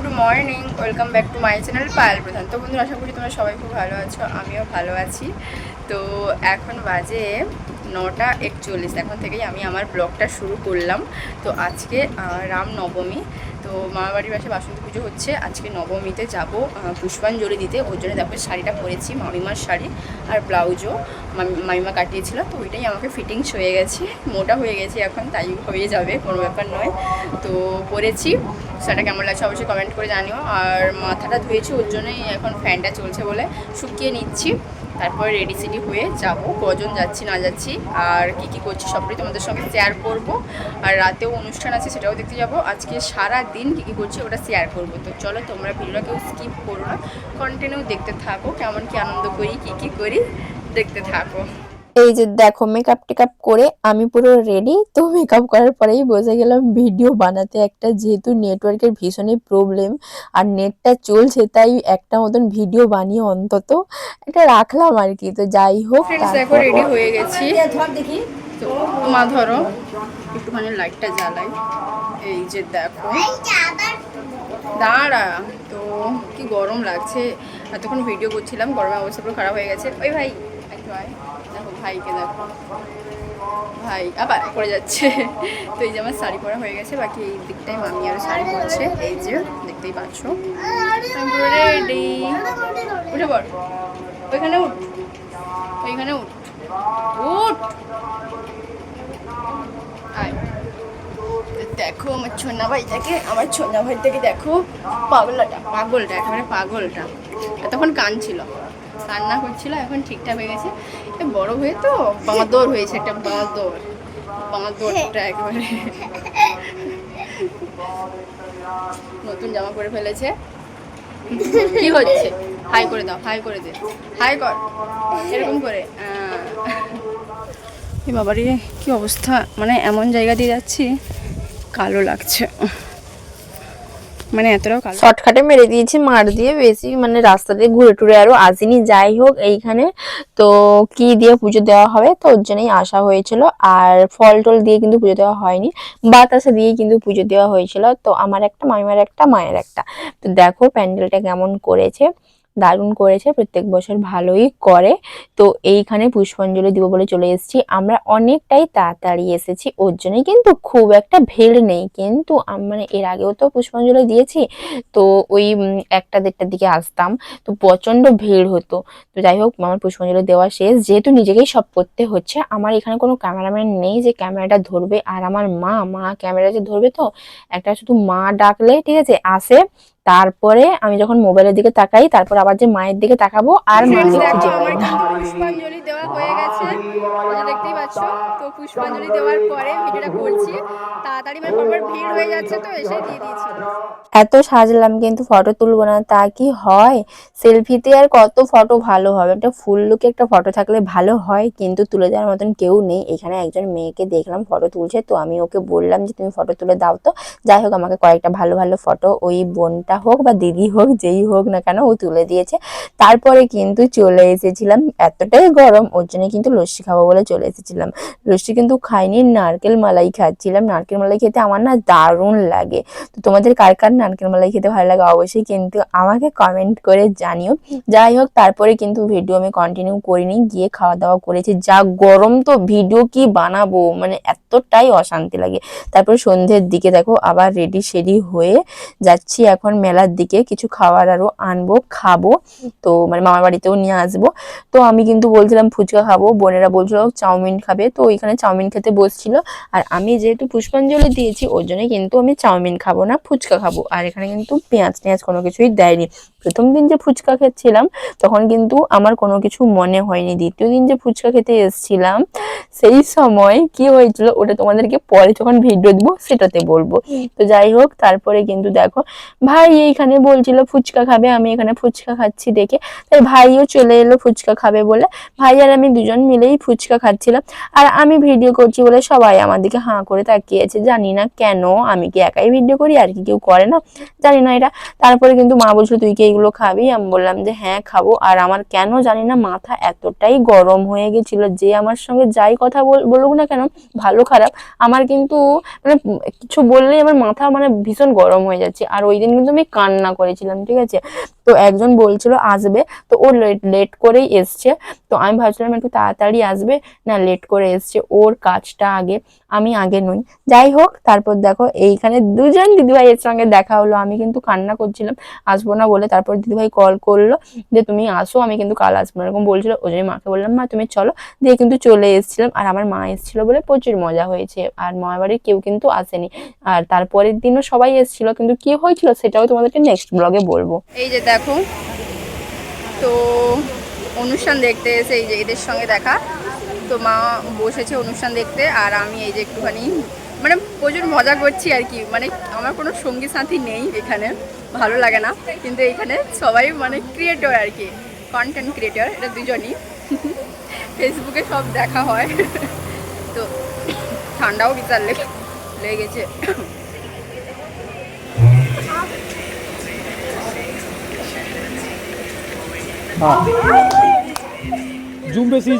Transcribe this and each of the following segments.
Good morning, welcome back to my channel Payal Pradhan. তো বন্ধুরা, আশা করি তোমরা সবাই খুব ভালো আছো, আমিও ভালো আছি। তো এখন বাজে নটা একচল্লিশ। এখন থেকেই আমি আমার ব্লগটা শুরু করলাম। তো আজকে রামনবমী। তো মামার বাড়ির পাশে বাসন্তী পুজো হচ্ছে। আজকে নবমীতে যাব পুষ্পাঞ্জলি দিতে। ওর জন্য দেখো শাড়িটা পরেছি, মামিমার শাড়ি আর ব্লাউজও। মামিমা কাটিয়েছিল, তো ওইটাই আমাকে ফিটিংস হয়ে গেছে। মোটা হয়ে গেছে এখন, তাই হয়ে যাবে, কোনো ব্যাপার নয়। তো পরেছি। সেটা কেমন লাগছে অবশ্যই কমেন্ট করে জানিও। আর মাথাটা ধুয়েছি, ওর জন্যই এখন ফ্যানটা চলছে বলে শুকিয়ে নিচ্ছি। তারপরে রেডি সেডি হয়ে যাব। কজন যাচ্ছি, না যাচ্ছি, আর কি কি করছি সবটাই তোমাদের সঙ্গে শেয়ার করব। আর রাতেও অনুষ্ঠান আছে, সেটাও দেখতে যাব। আজকে সারা দিন কী কী করছি ওটা শেয়ার করব। তো চলো তোমরা ভিডিওটা কেউ স্কিপ করো না। কন্টিনিউ দেখতে থাকো, কেমন কি আনন্দ করি, কি কি করি, দেখতে থাকো। এই যে দেখো মেকআপ টেকআপ করে আমি পুরো রেডি তো মেকআপ করার পরেই বসে গেলাম ভিডিও বানাতে। একটা যেহেতু নেটওয়ার্কের ভীষণই প্রবলেম আর নেটটা চলছে তাই একটা মতন ভিডিও বানিয়ে অন্তত এটা রাখলাম আর কি। তো যাই হোক দেখো রেডি হয়ে গেছি। তো মা ধরো। একটুখানি লাইটটা জ্বালাই। এই যে দেখো। দাঁড়া তো কি গরম লাগছে। এতক্ষণ ভিডিও করছিলাম গরমে অবস্থা পুরো খারাপ হয়ে গেছে। ওই ভাই একটু আয়। দেখো ভাইকে দেখো। ভাই আবার পরে যাচ্ছে। তো এই যে আমার শাড়ি পরা হয়ে গেছে, বাকি এই দিকটাই মামি আরও শাড়ি পরছে। এই যে, দেখতেই পাচ্ছ। রেডি উঠে পড়। ওইখানে উঠ। ওইখানে উঠ। উঠ। দেখো আমার ছোনা ভাইটাকে আমার ছোনা ভাইটাকে দেখো পাগলটা। পাগলটা, একেবারে পাগলটা। তখন কান ছিল। কান্না করছিল, এখন ঠিকঠাক হয়ে গেছে। বড় হয়ে তো বাঁদর হয়েছে, একটা বাঁদর। বাঁদরটা একেবারে। নতুন জামা পরে ফেলেছে। কি হচ্ছে? হাই করে দাও, হাই করে দে। হাই কর। এরকম করে বাবারি, কি অবস্থা? মানে এমন জায়গা দিয়ে যাচ্ছি, কালো লাগছে। মানে কালো। শর্টকাটে মেরে দিয়েছি, মার দিয়ে বেশি মানে রাস্তা দিয়ে ঘুরে টুরে আরও আসিনি। যাই হোক, এইখানে তো কি দিয়ে পুজো দেওয়া হবে, তো ওর জন্যই আসা হয়েছিল। আর ফল টল দিয়ে কিন্তু পুজো দেওয়া হয়নি, বাতাসা দিয়ে কিন্তু পুজো দেওয়া হয়েছিল। তো আমার একটা, মামিমার একটা, মায়ের একটা। তো দেখো প্যান্ডেলটা কেমন করেছে। দারুণ করেছে, প্রত্যেক বছর ভালোই করে। তো এইখানে পুষ্পাঞ্জলি দিব বলে চলে এসেছি। আমরা অনেকটাই তাড়াতাড়ি এসেছি, ওর জন্যই কিন্তু খুব একটা ভিড় নেই। কিন্তু মানে এর আগেও তো পুষ্পাঞ্জলি দিয়েছি, তো ওই একটা দেড়টার দিকে আসতাম। তো প্রচণ্ড ভিড় হতো। তো যাই হোক, আমার পুষ্পাঞ্জলি দেওয়া শেষ। যেহেতু নিজেকেই সব করতে হচ্ছে, আমার এখানে কোনো ক্যামেরাম্যান নেই যে ক্যামেরাটা ধরবে। আর আমার মা মা ক্যামেরা যে ধরবে তো, একটা শুধু মা ডাকলে, ঠিক আছে, আসে। তারপরে আমি যখন মোবাইলের দিকে তাকাই তারপর আবার যে মায়ের দিকে তাকাবো আর মায়ের মাকে খুঁজে পাই না। পুষ্পাঞ্জলি দেওয়া হয়ে গেছে। দেখতেই পাচ্ছ, তো পুষ্পাঞ্জলি দেওয়ার পরে ভিডিওটা করছি। তাড়াতাড়ি মানে পরপর ভিড় হয়ে যাচ্ছে তো, এসে দিয়ে দিয়েছি। এত সাজলাম কিন্তু ফটো তুলবো না, তা কি হয়? সেলফিতে আর কত ফটো ভালো হবে? একটা ফুল লুকে একটা ফটো থাকলে ভালো হয়, কিন্তু তুলে দেওয়ার মতন কেউ নেই। এখানে একজন মেয়েকে দেখলাম ফটো তুলছে, তো আমি ওকে বললাম যে, তুমি ফটো তুলে দাও তো। যাই হোক, আমাকে কয়েকটা ভালো ভালো ফটো ওই বোনটা হোক বা দিদি হোক, যেই হোক না কেন, ও তুলে দিয়েছে। তারপরে কিন্তু চলে এসেছিলাম এতটাই গরম, ওর জন্য কিন্তু লস্যি খাব বলে চলে এসেছিলাম। লস্যি কিন্তু খাইনি, নারকেল মালাই খাচ্ছিলাম। নারকেল মালাই খেতে আমার না দারুণ লাগে। তো তোমাদের কার কার নারকেল মালাই খেতে ভালো লাগে অবশ্যই কিন্তু আমাকে কমেন্ট করে জানিও। যাই হোক, তারপরে কিন্তু ভিডিও আমি কন্টিনিউ করিনি, গিয়ে খাওয়া দাওয়া করেছি। যা গরম তো ভিডিও কি বানাবো? মানে এতটাই অশান্তি লাগে। তারপর সন্ধ্যের দিকে দেখো, আবার রেডি সেডি হয়ে যাচ্ছি এখন মেলার দিকে। কিছু খাবার আরও আনব, খাব। তো মানে মামার বাড়িতেও নিয়ে আসব। তো আমি কিন্তু বলছিলাম ফুচকা খাব, বোনেরা বলছিল, চাউমিন খাবে। তো ওইখানে চাউমিন খেতে বসছিল। আর আমি যেহেতু পুষ্পাঞ্জলি দিয়েছি, ওর জন্য কিন্তু আমি চাউমিন খাব না, ফুচকা খাব। আর এখানে কিন্তু পেঁয়াজ টেঁয়াজ কোনো কিছুই দেয়নি। প্রথম দিন যে ফুচকা খেয়েছিলাম, তখন কিন্তু আমার কোনো কিছু মনে হয়নি। দ্বিতীয় দিন যে ফুচকা খেতে এসেছিলাম, সেই সময় কি হয়েছিল, ওটা তোমাদেরকে পরে যখন ভিডিও দিব, সেটাতে বলব। তো যাই হোক, তারপরে কিন্তু দেখো, ভাই এইখানে বলছিল ফুচকা খাবে, আমি এখানে ফুচকা খাচ্ছি দেখে। তাই ভাইও চলে এলো ফুচকা খাবে বলে। ভাই আর আমি দুজন মিলেই ফুচকা খাচ্ছিলাম। আর আমি ভিডিও করছি বলে সবাই আমার দিকে হাঁ করে তাকিয়েছে। জানি না কেন, আমি কি একাই ভিডিও করি, আর কি কেউ করে না? জানি না এটা। তারপরে কিন্তু মা বলছিল, তুই কি এইগুলো খাবি। আমি বললাম যে হ্যাঁ খাব। আর আমার কেন জানি না মাথা এতটাই গরম হয়ে গেছিল যে, আমার সঙ্গে যাই কথা বল- বলুক না কেন, ভালো খারাপ। আমার কিন্তু মানে কিছু বললেই আমার মাথা মানে ভীষণ গরম হয়ে যাচ্ছে। আর ওই দিন কিন্তু আমি কান্না করেছিলাম, ঠিক আছে? তো একজন বলছিল, আসবে? তো ও লেট লেট করেই এসছে। তো আমি ভাবছিলাম, একটু তাড়াতাড়ি আসবে। না, লেট করে এসছে। ওর কাজটা আগে, আমি আগে নই। যাই হোক, তারপর দেখো, এইখানে দুজন দিদিভাইয়ের সঙ্গে দেখা হলো। আমি কিন্তু কান্না করছিলাম, আসব না, বলে তারপর দিদিভাই কল করল যে, তুমি আসো, আমি কিন্তু কাল আসব এরকম বলছিল। ওই জন্য মাকে বললাম, মা, তুমি চলো। দিয়ে কিন্তু চলে এসেছিলাম। আর আমার মা এসেছিল বলে প্রচুর মজা হয়েছে। আর মামার বাড়ির কেউ কিন্তু আসেনি। আর তারপরের দিনও সবাই এসেছিল। কিন্তু কি হয়েছিল সেটাও তোমাদেরকে নেক্সট ব্লগে বলব। এই যে দেখো, তো অনুষ্ঠান দেখতে এসে এই যে এদের সঙ্গে দেখা। তো মা বসেছে অনুষ্ঠান দেখতে। আর আমি এই যে একটুখানি মানে প্রচুর মজা করছি আর কি। মানে আমার কোনো সঙ্গী সাথী নেই এখানে ভালো লাগে না। কিন্তু এখানে সবাই মানে ক্রিয়েটর আর কি কন্টেন্ট ক্রিয়েটর এটা দুজনই। ফেসবুকে সব দেখা হয়। তো ঠান্ডাও লেগে লেগেছে জুম বেশি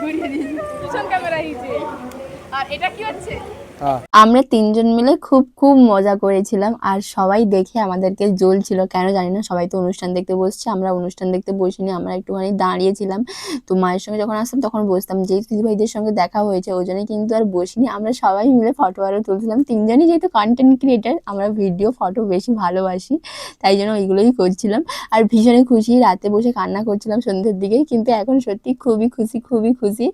ঘুরিয়ে দিয়েছি। পিছন ক্যামেরা আর এটা কি হচ্ছে? আমরা তিনজন মিলে খুব খুব মজা করেছিলাম। আর সবাই দেখে আমাদেরকে জ্বলছিল। কেন জানি না, সবাই তো অনুষ্ঠান দেখতে বসছে। আমরা অনুষ্ঠান দেখতে বসিনি, আমরা একটুখানি দাঁড়িয়েছিলাম। তো মায়ের সঙ্গে যখন আসতাম তখন বসতাম। যেই দিদিভাইদের সঙ্গে দেখা হয়েছে, ওই জন্য কিন্তু আর বসিনি। আমরা সবাই মিলে ফটো আরও তুলছিলাম। তিনজনই যেহেতু কন্টেন্ট ক্রিয়েটার আমরা ভিডিও ফটো বেশি ভালোবাসি, তাই জন্য ওইগুলোই করছিলাম। আর ভীষণই খুশি, রাতে বসে কান্না করছিলাম সন্ধ্যের দিকে। কিন্তু এখন সত্যি খুবই খুশি খুবই খুশি।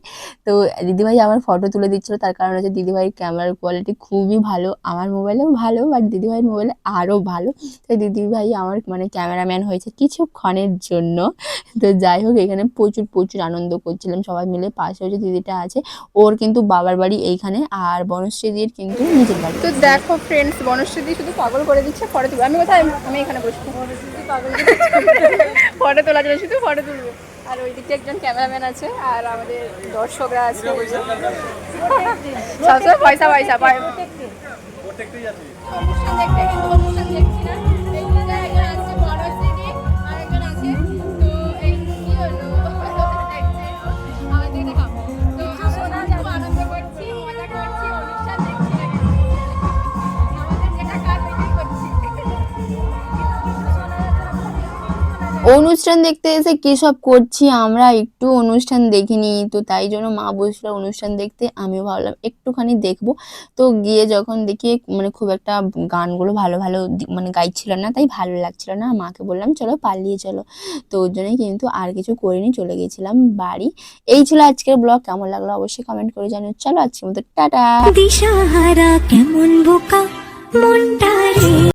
তো দিদিভাই আমার ফটো তুলে দিচ্ছিল, তার কারণ হচ্ছে দিদিভাইয়ের ক্যামেরার কোয়ালিটি খুবই ভালো, আমার মোবাইলেও ভালো বাট দিদিভাইয়ের মোবাইলে আরও ভালো। তাই দিদিভাই আমার মানে ক্যামেরাম্যান হয়েছে কিছুক্ষণের জন্য। তো যাই হোক, এখানে প্রচুর প্রচুর আনন্দ করছিলাম সবাই মিলে। পাশে হচ্ছে দিদিটা আছে, ওর কিন্তু বাবার বাড়ি এইখানে, আর বনশ্রীদির কিন্তু নিজের বাড়ি। তো দেখো ফ্রেন্ডস বনশ্রী শুধু পাগল করে দিচ্ছে ফটো তুলবো। আমি কোথায়, আমি এখানে বসবো? ফটো তোলার জন্য শুধু ফটো তুলবো। আর ওই দিকটা একজন ক্যামেরাম্যান আছে আর আমাদের দর্শকরা আছে। সবসময় পয়সা পয়সা পায় দেখতে কিন্তু দেখছি না। অনুষ্ঠান দেখতে এসে কি সব করছি? আমরা একটু অনুষ্ঠান দেখিনি, তো তাই জন্য মা বসল অনুষ্ঠান দেখতে, আমিও ভাবলাম একটুখানি দেখব। তো গিয়ে যখন দেখি মানে খুব একটা গানগুলো ভালো ভালো মানে গাইছিল না, তাই ভালো লাগছিল না। মাকে বললাম, চলো পালিয়ে চলো। তো ওর জন্যই কিন্তু আর কিছু করিনি, চলে গেছিলাম বাড়ি। এই ছিল আজকের ব্লগ, কেমন লাগল অবশ্যই কমেন্ট করে জানিও। চলো আজকের মতো, টাটা! কেমন বোকা? মনটা